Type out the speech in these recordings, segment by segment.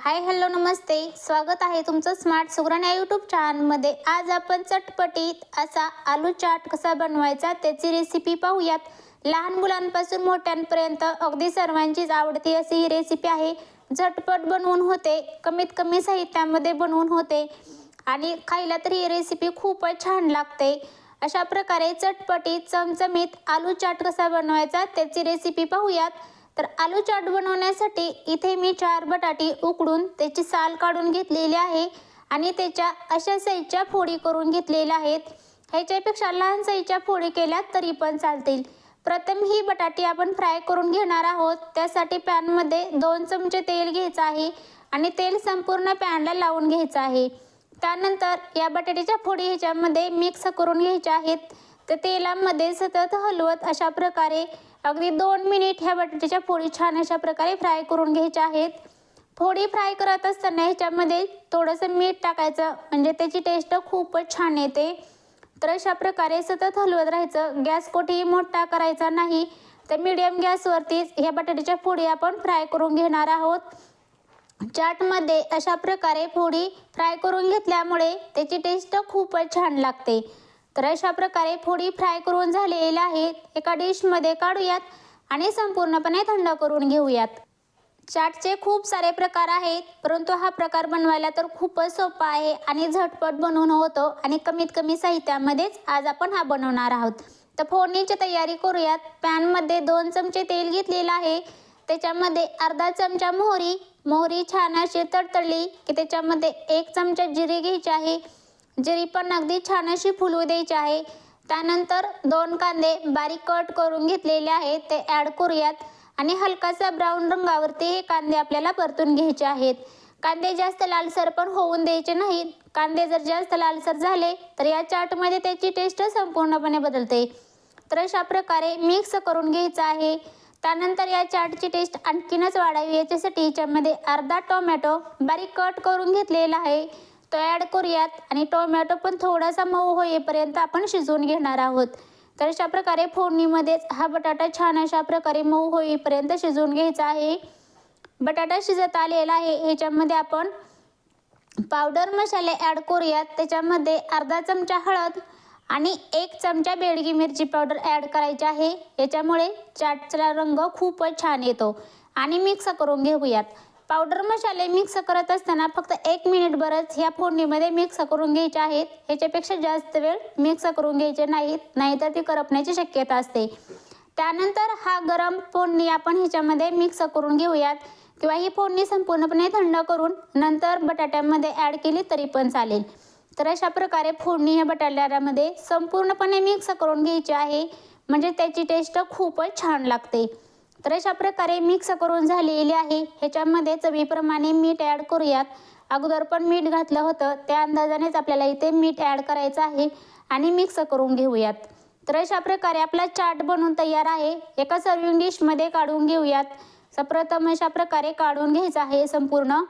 Hi hello नमस्ते. स्वागत आहे तुमचं स्मार्ट सुग्रण या यूट्यूब चॅनलमध्ये आज आपण चटपटीत असा आलू चाट कसा बनवायचा त्याची रेसिपी पाहूयात. लहान मुलांपासून मोठ्यांपर्यंत अगदी सर्वांचीच आवडती अशी ही रेसिपी आहे. झटपट बनवून होते कमीत कमी साहित्यामध्ये बनवून होते आणि खायला तर ही रेसिपी खूपच छान लागते. अशा प्रकारे चटपटीत चमचमीत आलू चाट कसा बनवायचा त्याची रेसिपी पाहूयात. तर आलू चाट बनवण्यासाठी इथे मी चार बटाटे उकडून त्याची साल काढून घेतलेली आहे आणि त्याच्या अशा साईजच्या फोडी करून घेतलेल्या आहेत. ह्याच्यापेक्षा लहान साईजच्या फोडी केल्या तरी पण चालतील. प्रथम ही बटाटी आपण फ्राय करून घेणार आहोत. त्यासाठी पॅनमध्ये दोन चमचे तेल घ्यायचं आहे आणि तेल संपूर्ण पॅनला लावून घ्यायचं आहे. त्यानंतर या बटाट्याच्या फोडी ह्याच्यामध्ये मिक्स करून घ्यायच्या आहेत. तर तेलामध्ये सतत हलवत अशा प्रकारे अगदी दोन मिनिट ह्या बटाट्याच्या फोडी छान अशा प्रकारे फ्राय करून घ्यायच्या आहेत. फोडी फ्राय करत असताना ह्याच्यामध्ये थोडंसं मीठ टाकायचं म्हणजे त्याची टेस्ट खूपच छान येते. तर अशा प्रकारे सतत हलवत राहायचं. गॅस कुठेही मोठा करायचा नाही. तर मीडियम गॅसवरतीच ह्या बटाट्याच्या फोडी आपण फ्राय करून घेणार आहोत. चाटमध्ये अशा प्रकारे फोडी फ्राय करून घेतल्यामुळे त्याची टेस्ट खूपच छान लागते. तर अशा प्रकारे फोडी फ्राय करून झालेल्या आहेत. एका डिशमध्ये काढूयात आणि संपूर्णपणे थंड करून घेऊयात. चाटचे खूप सारे प्रकार आहेत परंतु हा प्रकार बनवायला तर खूपच सोपा आहे आणि झटपट बनवून होतो आणि कमीत कमी साहित्यामध्येच आज आपण हा बनवणार आहोत. तर फोडणीची तयारी करूयात. पॅनमध्ये दोन चमचे तेल घेतलेलं आहे. त्याच्यामध्ये अर्धा चमचा मोहरी. मोहरी छान अशी तडतडली की त्याच्यामध्ये एक चमचा जिरे घ्यायची आहे. जिरी पण अगदी छान अशी फुलू द्यायची आहे. त्यानंतर दोन कांदे बारीक कट करून घेतलेले आहेत ते ॲड करूयात. आणि हलकासा ब्राऊन रंगावरती हे कांदे आपल्याला परतून घ्यायचे आहेत. कांदे जास्त लालसर पण होऊन द्यायचे नाहीत. कांदे जर जास्त लालसर झाले तर या चाटमध्ये त्याची टेस्ट संपूर्णपणे बदलते. तर अशा प्रकारे मिक्स करून घ्यायचं आहे. त्यानंतर या चाटची टेस्ट आणखीनच वाढावी याच्यासाठी याच्यामध्ये अर्धा टोमॅटो बारीक कट करून घेतलेला आहे. तो ॲड करूयात आणि टोमॅटो पण थोडासा मऊ होईपर्यंत आपण शिजवून घेणार आहोत. तर अशा प्रकारे फोडणीमध्येच हा बटाटा छान अशा प्रकारे मऊ होईपर्यंत शिजवून घ्यायचा आहे. बटाटा शिजत आलेला आहे. ह्याच्यामध्ये आपण पावडर मसाले ॲड करूयात. त्याच्यामध्ये अर्धा चमचा हळद आणि एक चमचा बेडगी मिरची पावडर ॲड करायची आहे. याच्यामुळे चाटचा रंग खूपच छान येतो. आणि मिक्स करून घेऊयात. पावडर मसाले मिक्स करत असताना फक्त एक मिनिटभरच ह्या फोडणीमध्ये मिक्स करून घ्यायचे आहेत. ह्याच्यापेक्षा जास्त वेळ मिक्स करून घ्यायचे नाहीत. नाहीतर ती करपण्याची शक्यता असते. त्यानंतर हा गरम फोडणी आपण ह्याच्यामध्ये मिक्स करून घेऊयात. किंवा ही फोडणी संपूर्णपणे थंड करून नंतर बटाट्यामध्ये ॲड केली तरी पण चालेल. तर अशा प्रकारे फोडणी ह्या बटाट्यामध्ये संपूर्णपणे मिक्स करून घ्यायची आहे. म्हणजे त्याची टेस्ट खूपच छान लागते. तर अशा प्रकारे मिक्स करून झालेली आहे. ह्याच्यामध्ये चवीप्रमाणे मीठ ॲड करूयात. अगोदर पण मीठ घातलं होतं. त्या अंदाजानेच आपल्याला इथे मीठ ॲड करायचं आहे आणि मिक्स करून घेऊयात. तर अशा प्रकारे आपला चाट बनवून तयार आहे. एका सर्विंग डिशमध्ये काढून घेऊयात. सप्रथम अशा प्रकारे काढून घ्यायचं आहे संपूर्ण.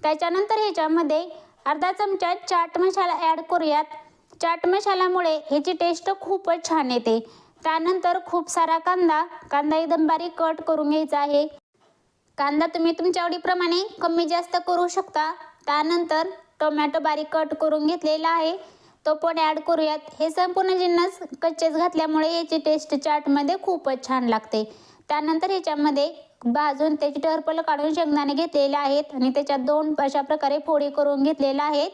त्याच्यानंतर ह्याच्यामध्ये अर्धा चमचा चाट मसाला ॲड करूयात. चाट मसाल्यामुळे ह्याची टेस्ट खूपच छान येते. त्यानंतर खूप सारा कांदा कांदा एकदम बारीक कट करून घ्यायचा आहे. कांदा तुम्ही तुमच्या आवडीप्रमाणे कमी जास्त करू शकता. त्यानंतर टोमॅटो बारीक कट करून घेतलेला आहे. तो पण ॲड करूयात. हे संपूर्ण जिन्नस कच्चेच घातल्यामुळे याची टेस्ट चाटमध्ये खूपच छान लागते. त्यानंतर ह्याच्यामध्ये भाजून त्याची टरपलं काढून शेंगदाणे घेतलेले आहेत आणि त्याच्यात दोन अशा प्रकारे फोडी करून घेतलेल्या आहेत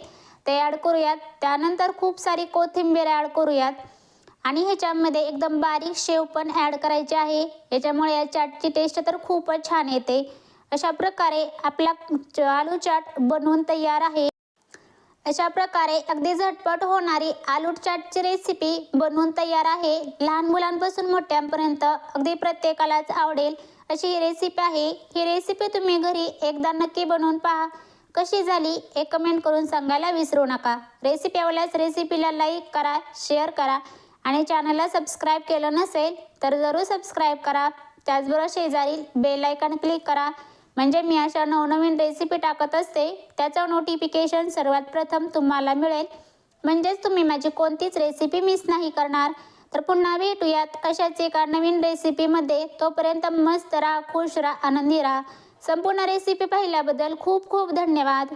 ते ॲड करूयात. त्यानंतर खूप सारी कोथिंबीर ॲड करूयात. आणि ह्याच्यामध्ये एकदम बारीक शेव पण ॲड करायचे आहे. याच्यामुळे या चाटची टेस्ट तर खूपच छान येते. अशा प्रकारे आपला आलू चाट बनवून तयार आहे. अशा प्रकारे अगदी झटपट होणारी आलू चाटची रेसिपी बनवून तयार आहे. लहान मुलांपासून मोठ्यांपर्यंत अगदी प्रत्येकालाच आवडेल अशी ही रेसिपी आहे. ही रेसिपी तुम्ही घरी एकदा नक्की बनवून पहा. कशी झाली हे कमेंट करून सांगायला विसरू नका. रेसिपी आवडल्यास रेसिपीला लाईक करा शेअर करा. आणि चॅनलला सबस्क्राईब केलं नसेल तर जरूर सबस्क्राईब करा. त्याचबरोबर शेजारील बेल आयकॉन क्लिक करा. म्हणजे मी अशा नवनवीन रेसिपी टाकत असते त्याचं नोटिफिकेशन सर्वात प्रथम तुम्हाला मिळेल. म्हणजेच तुम्ही माझी कोणतीच रेसिपी मिस नाही करणार. तर पुन्हा भेटूयात अशाच एका नवीन रेसिपीमध्ये तोपर्यंत मस्त राहा खुश राहा आनंदी राहा. संपूर्ण रेसिपी पाहिल्याबद्दल खूप खूप धन्यवाद.